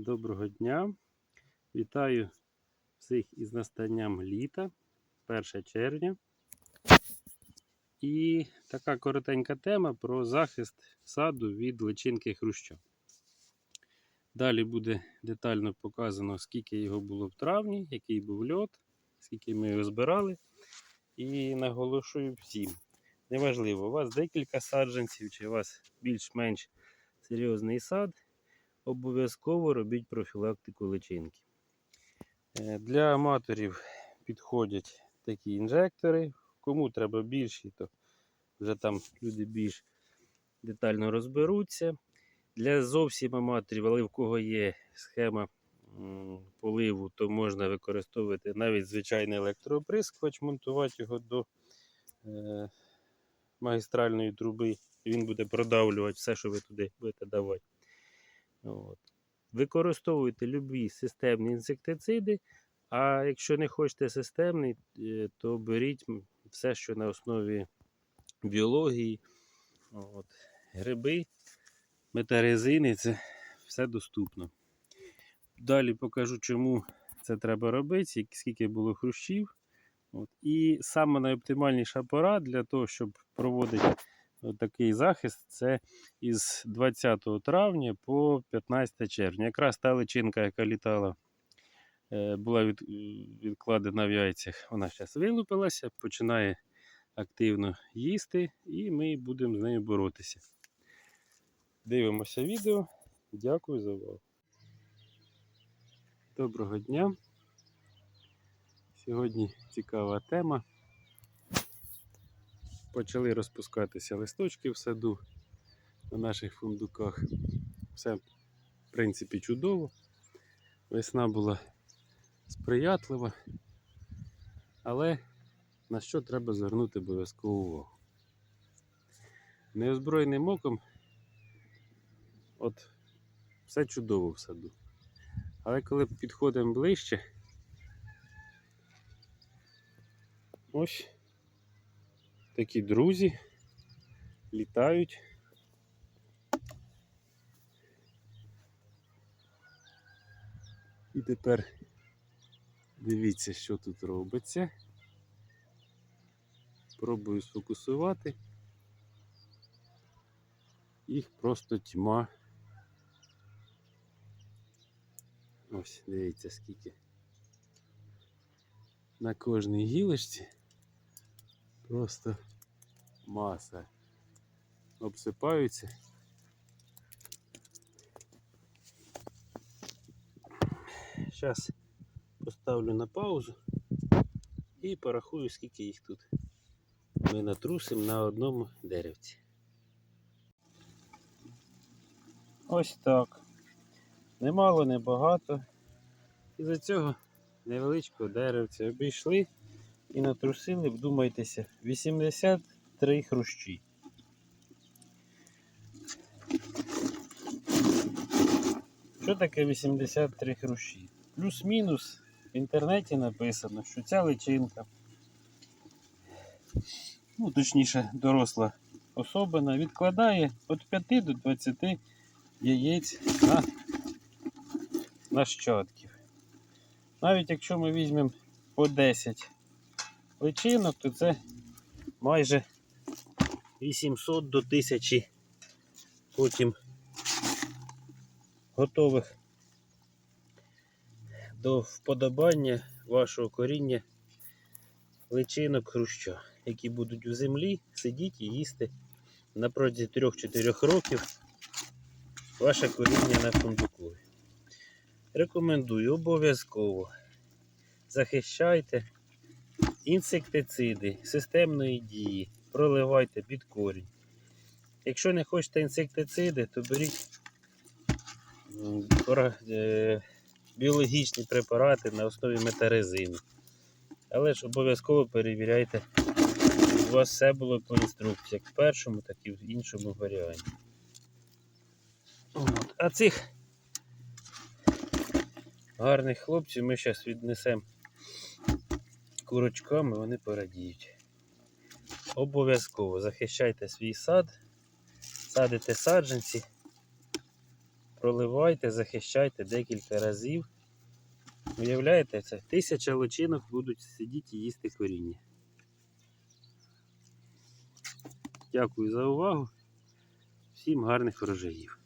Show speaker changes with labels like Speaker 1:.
Speaker 1: Доброго дня. Вітаю всіх із настанням літа, 1 червня. І така коротенька тема про захист саду від личинки хруща. Далі буде детально показано, скільки його було в травні, який був льот, скільки ми його збирали. І наголошую всім. Неважливо, у вас декілька саджанців, чи у вас більш-менш серйозний сад обов'язково робіть профілактику личинки. Е, Для аматорів підходять такі інжектори. Кому треба більші, то вже там люди більш детально розберуться. Для зовсім аматорів, але в кого є схема поливу, то можна використовувати навіть звичайний електрооприскувач, монтувати його до е, магістральної труби. Він буде продавлювати все, що ви туди будете давати. От. Використовуйте любі системні інсектициди, а якщо не хочете системний, е, то беріть все, що на основі біології, от. гриби, метарезини, це все доступно. Далі покажу, чому це треба робити, скільки було хрущів. От. І саме найоптимальніша пора для того, щоб проводити такий захист, це із 20 травня по 15 червня. Якраз та личинка, яка літала, е, була від, відкладена в яйцях, вона зараз вилупилася, починає активно їсти, і ми будемо з нею боротися. Дивимося відео. Дякую за увагу. Доброго дня. Сьогодні цікава тема. Почали розпускатися листочки в саду на наших фундуках. Все, в принципі, чудово. Весна була сприятлива, але на що треба звернути обов'язкову увагу? Неозброєним оком от все чудово в саду. Але коли підходимо ближче, ось такі друзі літають. І тепер дивіться, що тут робиться. Пробую сфокусувати. Їх просто тьма. Ось, дивіться, скільки на кожній гілочці просто маса обсипаються. Зараз поставлю на паузу і порахую, скільки їх тут. Ми натрусимо на одному деревці. Ось так. Немало, небагато. І за цього невеличкого деревця обійшли і натрусили, вдумайтеся, 83 хрущі. Що таке 83 хрущі? Плюс-мінус в інтернеті написано, що ця личинка, ну точніше, доросла особина, відкладає від 5 до 20 яєць на нащадків. Навіть якщо ми візьмемо по 10 личинок, то це майже 800 до 1000 потім готових до вподобання вашого коріння личинок хруща, які будуть у землі сидіти і їсти на протязі 3-4 років ваше коріння на фундуку. Рекомендую обов'язково захищайте інсектициди системної дії, проливайте під корінь. Якщо не хочете інсектициди, то беріть е, біологічні препарати на основі метарезину. Але ж обов'язково перевіряйте, у вас все було по інструкції, як в першому, так і в іншому варіанті. От. А цих гарних хлопців ми зараз віднесемо курочками, вони порадіють. Обов'язково захищайте свій сад, садите саджанці, проливайте, захищайте декілька разів. Уявляєте, це тисяча личинок будуть сидіти і їсти коріння. Дякую за увагу. Всім гарних врожаїв.